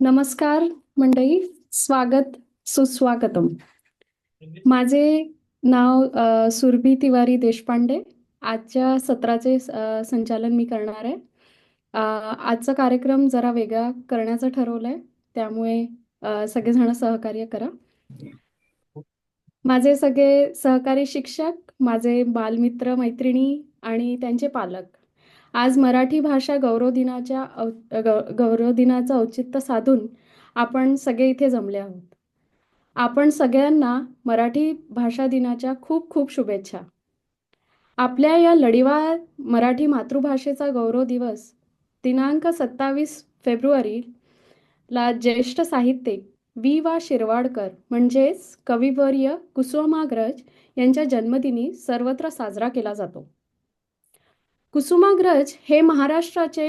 नमस्कार मंडळी स्वागत सुस्वागतम. माझे नाव सुरभी तिवारी देशपांडे. आजच्या सत्राचे संचालन मी करणार आहे. आजचा कार्यक्रम जरा वेगळा करण्याचं ठरवलंय. त्यामुळे सगळेजण सहकार्य करा. माझे सगळे सहकारी शिक्षक माझे बालमित्र मैत्रिणी आणि त्यांचे पालक. आज मराठी भाषा गौरव दिनाच्या औ- गौरव दिनाचं औचित्य साधून आपण सगळे इथे जमले आहोत. आपण सगळ्यांना मराठी भाषा दिनाच्या खूप खूप शुभेच्छा. आपल्या या लढिवाळ मराठी मातृभाषेचा गौरव दिवस दिनांक सत्तावीस फेब्रुवारीला ज्येष्ठ साहित्यिक वी. वा. शिरवाडकर म्हणजेच कविवर्य कुसुमाग्रज यांच्या जन्मदिनी सर्वत्र साजरा केला जातो. कुसुमाग्रज हे महाराष्ट्राचे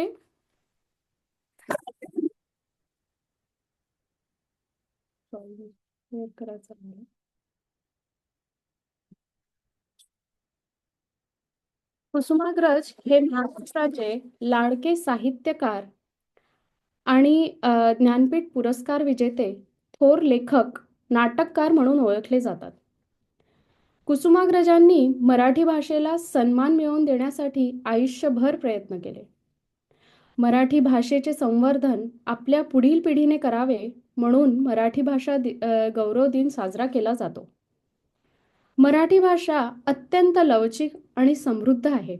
करायचं कुसुमाग्रज हे महाराष्ट्राचे लाडके साहित्यकार आणि ज्ञानपीठ पुरस्कार विजेते थोर लेखक नाटककार म्हणून ओळखले जातात. कुसुमाग्रजांनी मराठी भाषेला सन्मान मिळवून देण्यासाठी आयुष्यभर प्रयत्न केले. मराठी भाषेचे संवर्धन आपल्या पुढील पिढीने करावे म्हणून मराठी भाषा दि गौरव दिन साजरा केला जातो. मराठी भाषा अत्यंत लवचिक आणि समृद्ध आहे.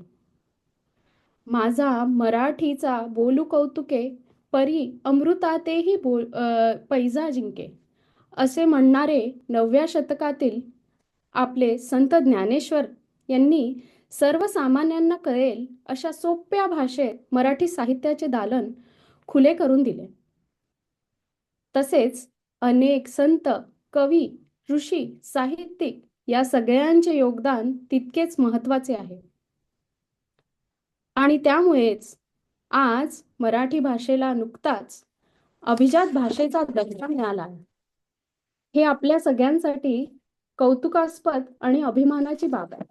माझा मराठीचा बोलू कौतुके परी अमृतातेही बोल पैजा जिंके असे म्हणणारे नवव्या शतकातील आपले संत ज्ञानेश्वर यांनी सर्वसामान्यांना कळेल अशा सोप्या भाषेत मराठी साहित्याचे दालन खुले करून दिले. तसेच अनेक संत कवी ऋषी साहित्यिक या सगळ्यांचे योगदान तितकेच महत्त्वाचे आहे. आणि त्यामुळेच आज मराठी भाषेला नुकताच अभिजात भाषेचा दर्जा मिळाला आहे. हे आपल्या सगळ्यांसाठी कौतुकास्पद आणि अभिमानाची बाब आहे.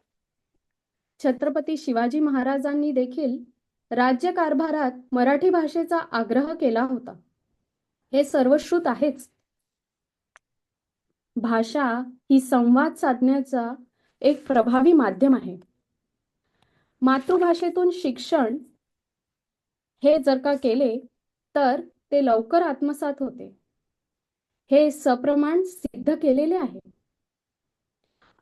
छत्रपती शिवाजी महाराजांनी देखील राज्यकारभारात मराठी भाषेचा आग्रह केला होता. हे सर्वश्रुत आहेच. भाषा ही संवाद साधण्याचा एक प्रभावी माध्यम आहे. मातृभाषेतून शिक्षण हे जर का केले तर ते लवकर आत्मसात होते. हे सप्रमाण सिद्ध केलेले आहे.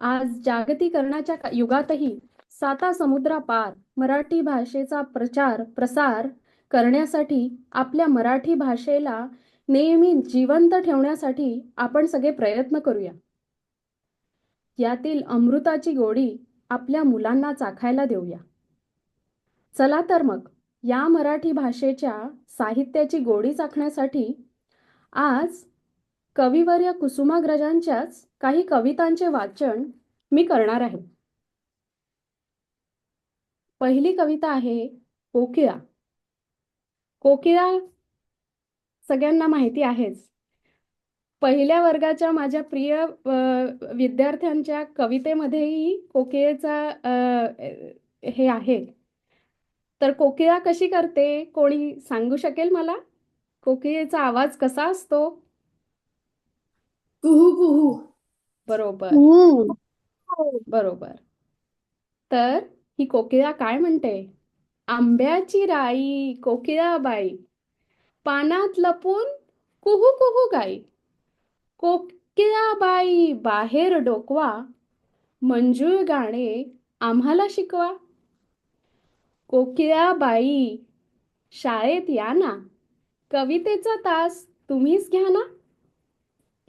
आज जागतिकरणाच्या युगातही साता समुद्रापार मराठी भाषेचा प्रचार प्रसार करण्यासाठी आपल्या मराठी भाषेला नेहमी जिवंत ठेवण्यासाठी आपण सगळे प्रयत्न करूया. यातील अमृताची गोडी आपल्या मुलांना चाखायला देऊया. चला तर मग या मराठी भाषेच्या साहित्याची गोडी चाखण्यासाठी आज कविवर्य कुसुमाग्रजांच्याच काही कवितांचे वाचन मी करणार आहे. पहिली कविता आहे कोकिळा. कोकिळा सगळ्यांना माहिती आहेच. पहिल्या वर्गाच्या माझ्या प्रिय विद्यार्थ्यांच्या कवितेमध्येही कोकिळेचा हे आहे. तर कोकिळा कशी करते कोणी सांगू शकेल मला? कोकिळेचा आवाज कसा असतो? कुहू कुहू. बरोबर. बरोबर. तर ही कोकिळा काय म्हणते? आंब्याची राई कोकिळाबाई. पानात लपून कुहू कुहू गाई. कोकिळाबाई बाहेर डोकवा. मंजूळ गाणे आम्हाला शिकवा. कोकिळाबाई शाळेत या ना. कवितेचा तास तुम्हीच घ्या ना.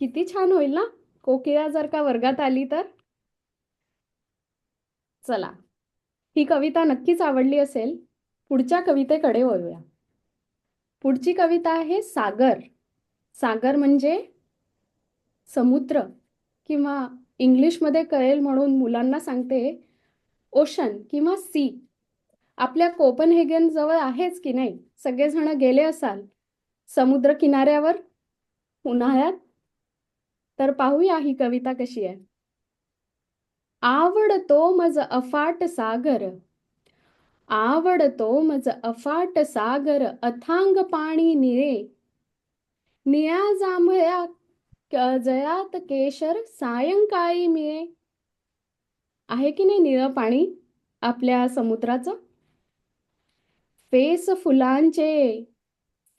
किती छान होईल ना? कोकिळा जर का वर्गात आली तर? चला. ही कविता नक्कीच आवडली असेल. पुढच्या कवितेकडे वळूया. पुढची कविता आहे सागर. सागर म्हणजे समुद्र किंवा इंग्लिशमध्ये कळेल म्हणून मुलांना सांगते ओशन किंवा सी आपल्या कोपनहेगन जवळ आहेच की नाही? सगळेजण गेले असाल समुद्र किनाऱ्यावर उन्हाळ्यात? तर पाहूया ही कविता कशी आहे. आवडतो मज अफाट सागर. आवडतो मज अफाट सागर अथांग पाणी निळे निळ्या जांभळ्या जयात केशर सायंकाळी मिळे. आहे की नाही निळं पाणी आपल्या समुद्राचं? फेस फुलांचे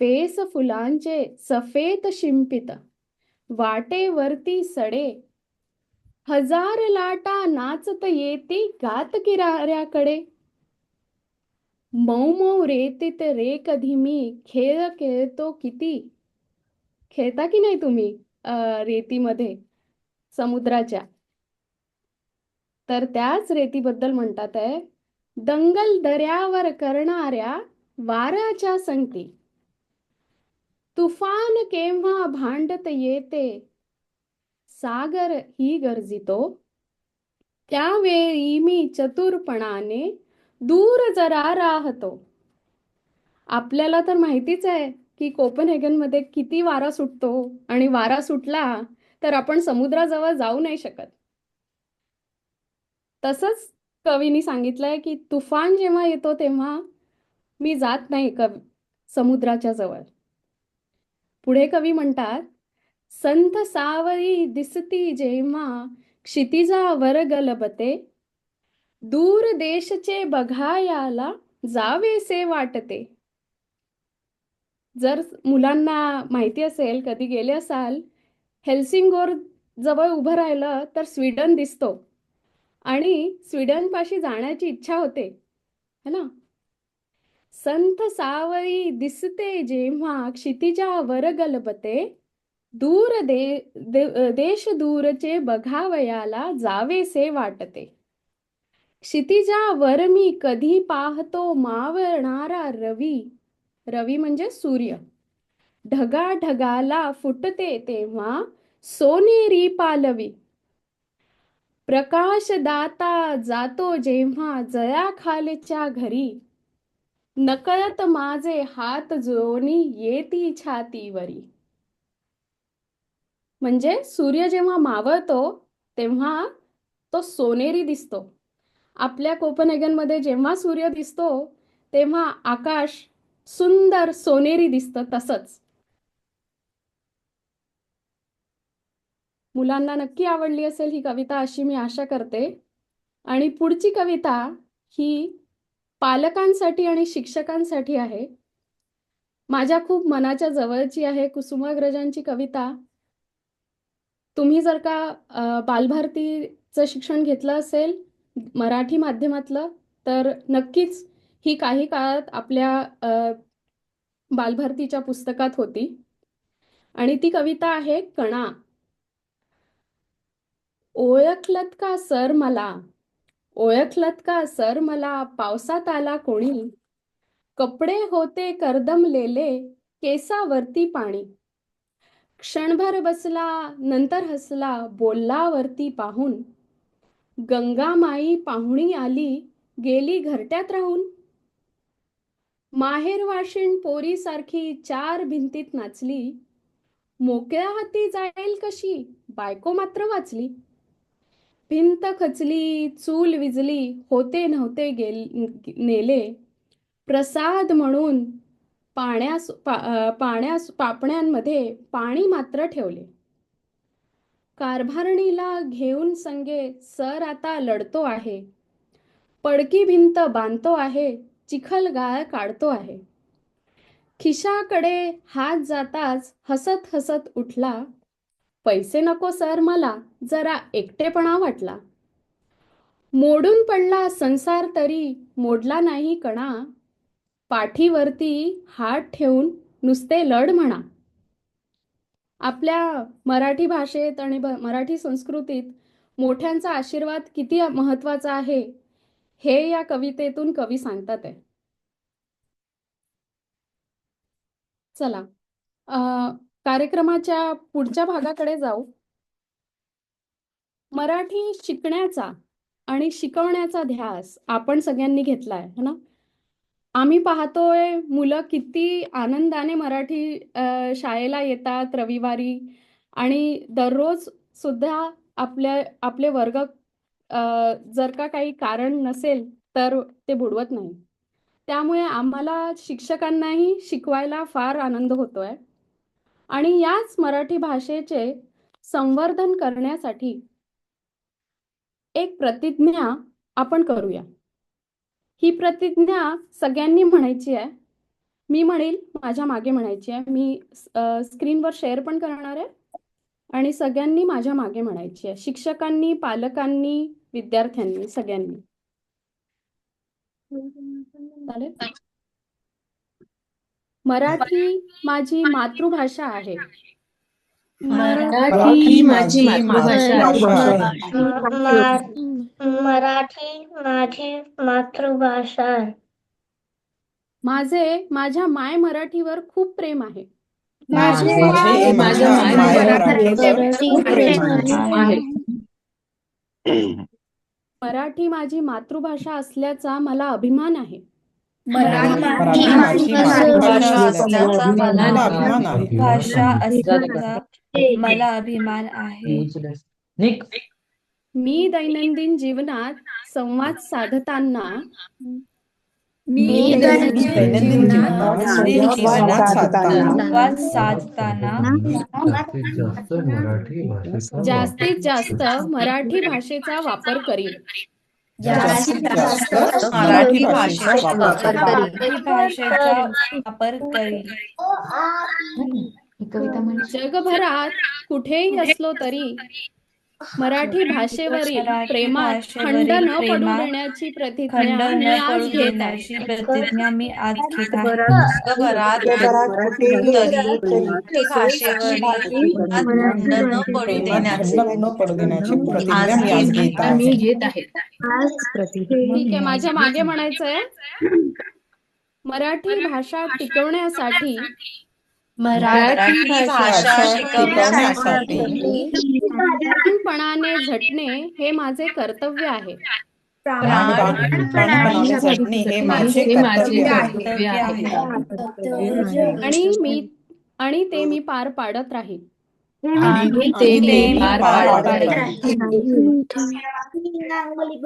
फेस फुलांचे सफेद शिंपित. वाटेवरती सडे. हजार लाटा नाचत येती गात किराऱ्याकडे मऊ मऊ रेतीत रे कधी मी खेळ खेळतो किती? खेळता की नाही तुम्ही अं, रेतीमध्ये समुद्राच्या? तर त्याच रेतीबद्दल म्हणतात आहे दंगल दऱ्यावर करणाऱ्या वाऱ्याच्या संगती. तुफान केव्हा भांडत येते सागर ही गर्जितो त्यावेळी मी चतुरपणाने दूर जरा राहतो आपल्याला तर माहितीच आहे की कोपनहेगनमध्ये किती वारा सुटतो आणि वारा सुटला तर आपण समुद्राजवळ जाऊ नाही शकत. तसंच कवीनी सांगितलंय की तुफान जेव्हा येतो तेव्हा मी जात नाही कवी समुद्राच्या जवळ. पुढे कवी म्हणतात संत सावरी दिसती जेव्हा क्षितिजावर गलबते दूर देशचे बघायाला जावेसे वाटते. जर मुलांना माहिती असेल कधी गेले असाल हेल्सिंगोर जवळ उभं राहिलं तर स्वीडन दिसतो. आणि स्वीडनपाशी जाण्याची इच्छा होते. है ना? संत सावळी दिसते जेव्हा क्षितिजावर गलबते दूर दे, दे देश दूरचे बघावयाला जावेसे वाटते. क्षितिजावर मी कधी पाहतो मावळणारा रवी रवी म्हणजे सूर्य. ढगा ढगाला फुटते तेव्हा सोनेरी पालवी. प्रकाश दाता जातो जेव्हा जयाखालच्या घरी. नकळत माझे हात जोनी येती छातीवरी. म्हणजे सूर्य जेव्हा मावळतो तेव्हा तो सोनेरी दिसतो. आपल्या कोपनहेगनमध्ये जेव्हा सूर्य दिसतो तेव्हा आकाश सुंदर सोनेरी दिसतं तसंच. मुलांना नक्की आवडली असेल ही कविता अशी मी आशा करते. आणि पुढची कविता ही पालकांसाठी आणि शिक्षकांसाठी आहे. माझ्या खूप मनाच्या जवळची आहे कुसुमाग्रजांची कविता. तुम्ही जर का बालभारतीचं शिक्षण घेतलं असेल मराठी माध्यमातलं तर नक्कीच ही काही काळात आपल्या बालभारतीच्या पुस्तकात होती. आणि ती कविता आहे कणा. ओळखलत का सर मला? ओळखलत का सर? मला पावसात आला कोणी. कपडे होते करदमलेले केसावरती पाणी. क्षणभर बसला नंतर हसला बोलला वरती पाहून गंगामाई पाहुणी आली गेली घरट्यात राहून. माहेर वाशिण पोरीसारखी चार भिंतीत नाचली. मोकळ्या हाती जाईल कशी बायको मात्र वाचली. भिंत खचली चूल विजली होते नव्हते गेल नेले. प्रसाद म्हणून पाण्यास पा, पाण्यास पापण्यांमध्ये पाणी मात्र ठेवले. कारभारणीला घेऊन संगे सर आता लढतो आहे. पडकी भिंत बांधतो आहे चिखल गाळ काढतो आहे. खिशाकडे हात जाताच हसत हसत उठला. पैसे नको सर मला जरा एकटेपणा वाटला. मोडून पडला संसार तरी मोडला नाही कणा. पाठीवरती हात ठेवून नुसते लढ म्हणा. आपल्या मराठी भाषेत आणि मराठी संस्कृतीत मोठ्यांचा आशीर्वाद किती महत्त्वाचा आहे हे या कवितेतून कवी सांगतात आहे. चला. कार्यक्रमाच्या पुढच्या भागाकडे जाऊ. मराठी शिकण्याचा आणि शिकवण्याचा ध्यास आपण सगळ्यांनी घेतलाय है ना? आम्ही पाहतोय मुलं किती आनंदाने मराठी शाळेला येतात रविवारी आणि दररोज सुद्धा आपल्या आपले वर्ग जर का काही कारण नसेल तर ते बुडवत नाही. त्यामुळे आम्हाला शिक्षकांनाही शिकवायला फार आनंद होतोय. आणि याच मराठी भाषेचे संवर्धन करण्यासाठी एक प्रतिज्ञा आपण करूया. ही प्रतिज्ञा सगळ्यांनी म्हणायची आहे. मी म्हणेल माझ्या मागे म्हणायची आहे. मी स्क्रीनवर शेअर पण करणार आहे आणि सगळ्यांनी माझ्या मागे म्हणायची आहे. शिक्षकांनी पालकांनी विद्यार्थ्यांनी सगळ्यांनी. चालेल? मराठी माझी मातृभाषा आहे. मराठी माझी मराठी माझी मातृभाषा आहे. माझे माझ्या माय मराठीवर खूप प्रेम आहे. माझे माझे माझ्या माझ्या मायमराठीवर मराठीवर खूप प्रेम आहे. मराठी माझी मातृभाषा असल्याचा मला अभिमान आहे. मराठी असल्याचा मला भाषा असल्याचा मला अभिमान आहे. मी दैनंदिन जीवनात संवाद साधताना मी दैनंदिन जीवनात संवाद साधताना संवाद साधताना जास्तीत जास्त मराठी भाषेचा वापर करीन. जास्तीत जास्त मराठी भाषेचा वापर भाषेचा वापर करीन जगभरात कुठेही असलो तरी मराठी भाषेवरील प्रेमात खंड न पडू देण्याची खंड प्रतिज्ञा मी न आज पडू घेत आहे. देण्याची प्रतिज्ञा मी आज घेत आहे. जगभरात कुठेही तरी भाषेवरील खंड न पडू देण्याची खंड न पडू देण्याची प्रतिज्ञा मी आज घेत आहे. घेत आहे. ठीक आहे माझ्या मागे म्हणायचंय. मराठी भाषा टिकवण्यासाठी मराठी भाषा शिकवण्यासाठी प्राणपणाने झटणे हे माझे कर्तव्य आहे. आणि मी आणि ते मी पार पाडत राहील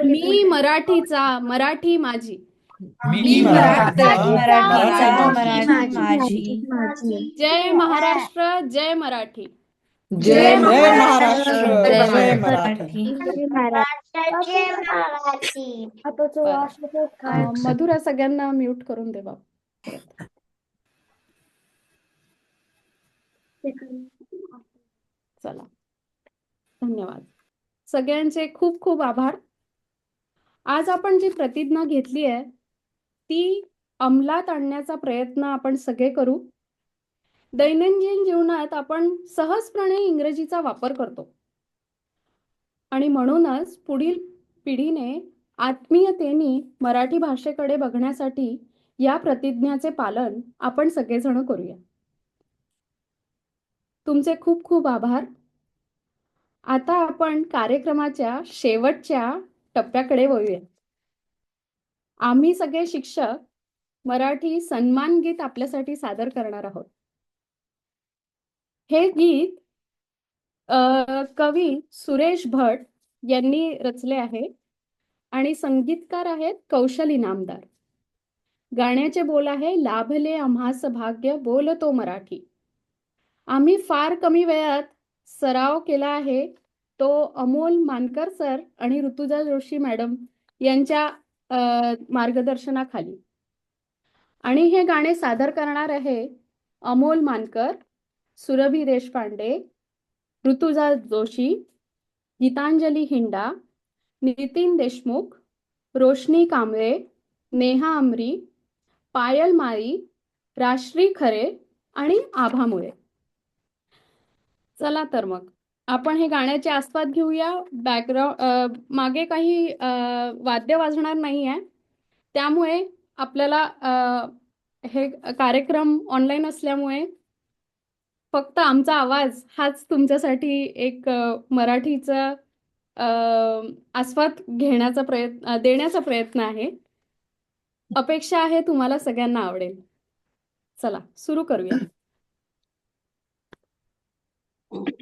मी मराठीचा मराठी माझी. मी मराठी जय महाराष्ट्र जय मराठी. जय जय महाराष्ट्र. महाराष्ट्र. जय जय मराठी. मधुरा सगळ्यांना म्यूट करून दे बाप चला. धन्यवाद. सगळ्यांचे खूप खूप आभार. आज आपण जी प्रतिज्ञा घेतली आहे ती अंमलात आणण्याचा प्रयत्न आपण सगळे करू. दैनंदिन जीवनात आपण सहजपणे इंग्रजीचा वापर करतो. आणि म्हणूनच पुढील पिढीने आत्मीयतेने मराठी भाषेकडे बघण्यासाठी या प्रतिज्ञाचे पालन आपण सगळेजण करूया. तुमचे खूप खूप आभार. आता आपण कार्यक्रमाच्या शेवटच्या टप्प्याकडे वळूया. आम्ही सगळे शिक्षक मराठी सन्मान गीत आपल्यासाठी सादर करणार आहोत. हे गीत कवी सुरेश भट यांनी रचले आहे आणि संगीतकार आहेत कौशल इनामदार गाण्याचे बोल आहे लाभले आम्हास भाग्य बोलतो मराठी. आम्ही फार कमी वेळात सराव केला आहे तो अमोल मानकर सर आणि ऋतुजा जोशी मॅडम यांच्या मार्गदर्शनाखाली. आणि हे गाणे सादर करणार आहे अमोल मानकर सुरभी देशपांडे ऋतुजा जोशी गीतांजली हिंडा नितीन देशमुख रोशनी कांबळे नेहा अमरी पायल माळी राश्री खरे आणि आभा मुळे. चला तर मग. आपण हे गाण्याचे आस्वाद घेऊया. बॅकग्राऊंड मागे काही वाद्य वाजणार नाही आहे त्यामुळे आपल्याला हे कार्यक्रम ऑनलाईन असल्यामुळे फक्त आमचा आवाज हाच तुमच्यासाठी एक मराठीचा आस्वाद घेण्याचा प्रयत्न देण्याचा प्रयत्न आहे. अपेक्षा आहे तुम्हाला सगळ्यांना आवडेल. चला सुरू करूया.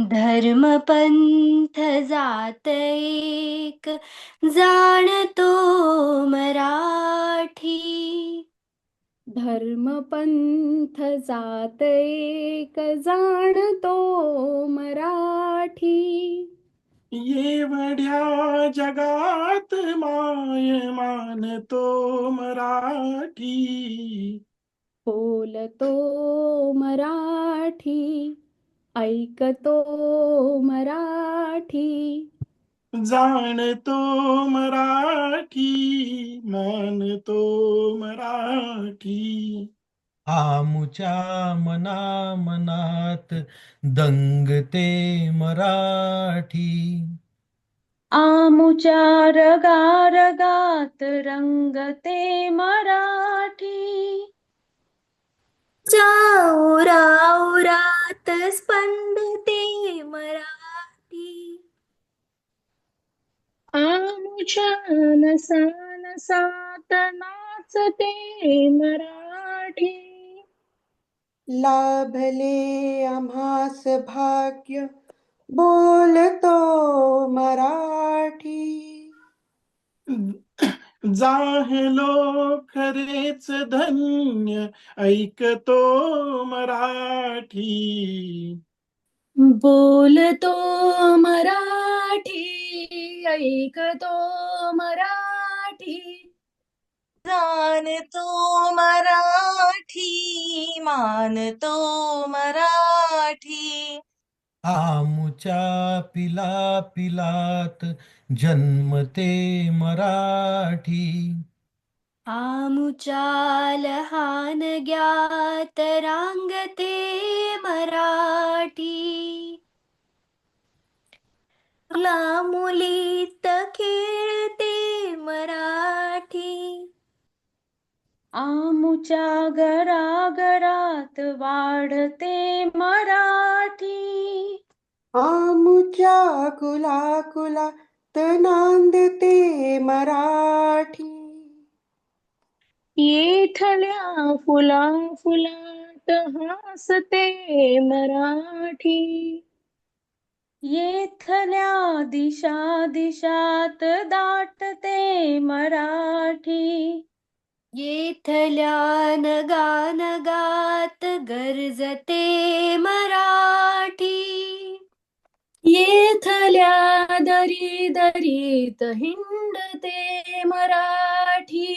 धर्म पंथ जात एक जाणतो मराठी। धर्म पंथ जात एक जाणतो मराठी। एवढ्या जगात माय मानतो मराठी। बोलतो मराठी। ऐकतो मराठी. जाणतो मराठी मानतो मराठी. आमुच्या मना मनात दंगते मराठी. आमुच्या रगा रगात रंगते मराठी. स्पंदते मराठी. आमुच्या नसा नसात नाचते मराठी. लाभले आम्हास भाग्य बोलतो मराठी. जाहलो खरेच धन्य ऐकतो मराठी. बोलतो मराठी ऐकतो मराठी. जाणतो मराठी मानतो मराठी. आमुच्या पिला पिलात जन्मते मराठी. आमुच्या लहान ज्ञात रांगते मराठी. ला मुलीत खेळते मराठी. आमुच्या घराघरात वाढते मराठी. आमुच्या कुला कुलात नांदते मराठी. येथल्या फुला फुलात हसते मराठी. येथल्या दिशा दिशात दाटते मराठी. येथल्या नगानगात गरजते मराठी. येथल्या दरी दरीत हिंडते मराठी.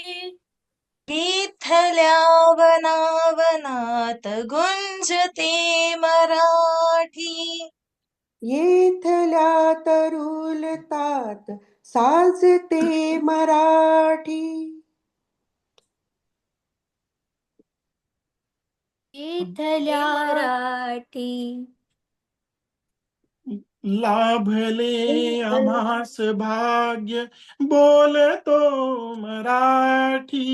येथल्या वनावनात गुंजते मराठी. येथल्या तरुलतात साजते मराठी. येथल्या मराठी. लाभले आम्हास भाग्य बोलतो मराठी।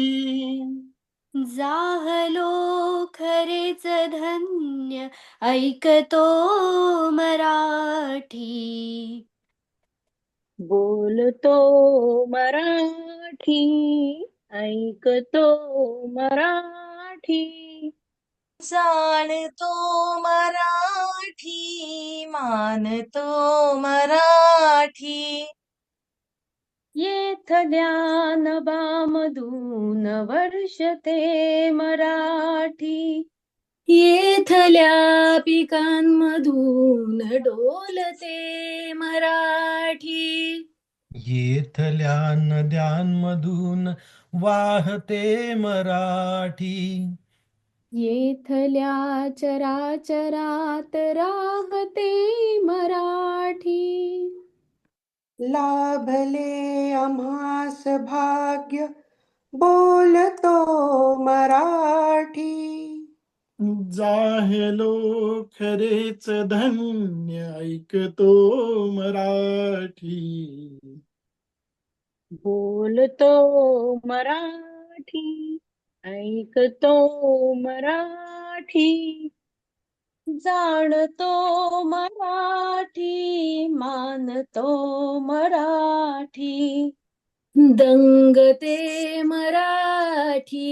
जाहलो खरेच धन्य ऐकतो मराठी। बोलतो मराठी ऐकतो मराठी। जाणतो मराठी मानतो मराठी. येथल्या नभामधून वर्षते मराठी. येथल्या पिकांमधून डोलते मराठी. येथल्या नद्यांमधून वाहते मराठी. येथल्या चराचरात राहते मराठी. लाभले आम्हास भाग्य बोलतो मराठी. जाहलो खरेच धन्य ऐकतो मराठी. बोलतो मराठी. ऐकतो मराठी जाणतो मराठी मानतो मराठी. दंगते मराठी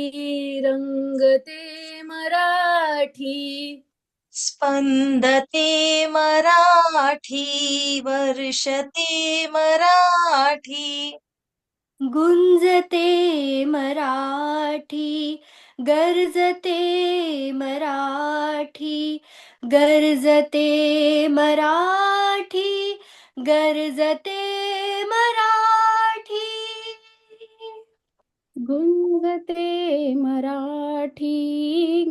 रंगते मराठी स्पंदते मराठी वर्षते मराठी. गुंजते मराठी गरजते मराठी गरजते मराठी गरजते मराठी. गुंजते मराठी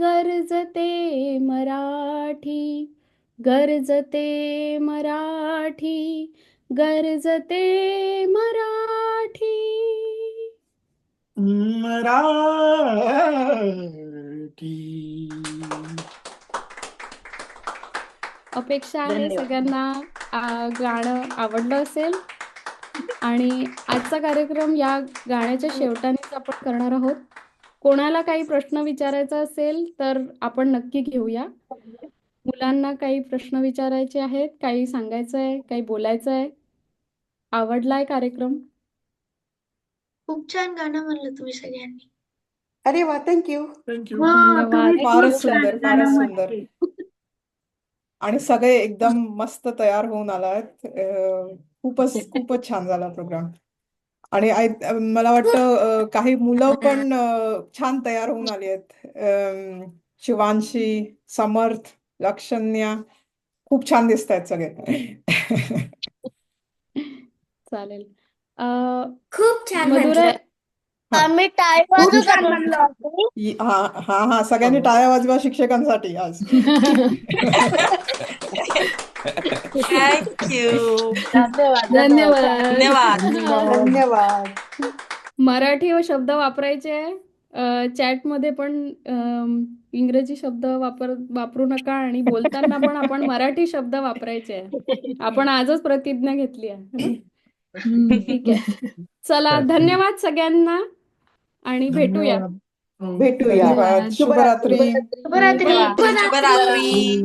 गरजते मराठी गरजते मराठी गरजते मराठी. मराठी. अपेक्षा आहे. सगळ्यांना. गाणं आवडलं असेल. आणि आजचा कार्यक्रम या गाण्याच्या शेवटानेच आपण करणार आहोत. कोणाला काही प्रश्न विचारायचा असेल तर आपण नक्की घेऊया. मुलांना काही प्रश्न विचारायचे आहेत काही सांगायचं आहे काही बोलायचं आहे आवडलाय कार्यक्रम? खूप छान गाणं म्हणलं तुम्ही सगळ्यांनी अरे वा थँक्यू थँक्यू फारच सुंदर फारच सुंदर. आणि सगळे एकदम मस्त तयार होऊन आलात. अं, खूपच खूपच छान झाला प्रोग्राम. आणि आय मला वाटतं अं, काही मुलं पण अं, छान तयार होऊन आली आहेत. अं, शिवांशी समर्थ लक्षण्या खूप छान दिसत आहेत सगळे. चालेल. अं, खूप छान मधुरा आम्ही टाळी वाजवत म्हणलो इ- हा हा हा सगळ्यांनी टाळ्या वाजवा शिक्षकांसाठी आज. थँक्यू धन्यवाद. धन्यवाद. धन्यवाद. मराठी व शब्द वापरायचे आहे. चॅटमध्ये पण अम, इंग्रजी शब्द वापर वापरू नका आणि बोलताना पण आपण मराठी शब्द वापरायचे आहे. आपण आजच प्रतिज्ञा घेतली आहे. ठीक आहे. चला धन्यवाद सगळ्यांना आणि भेटूया. धन्यवाद. भेटूया. शुभरात्री. शुभरात्री.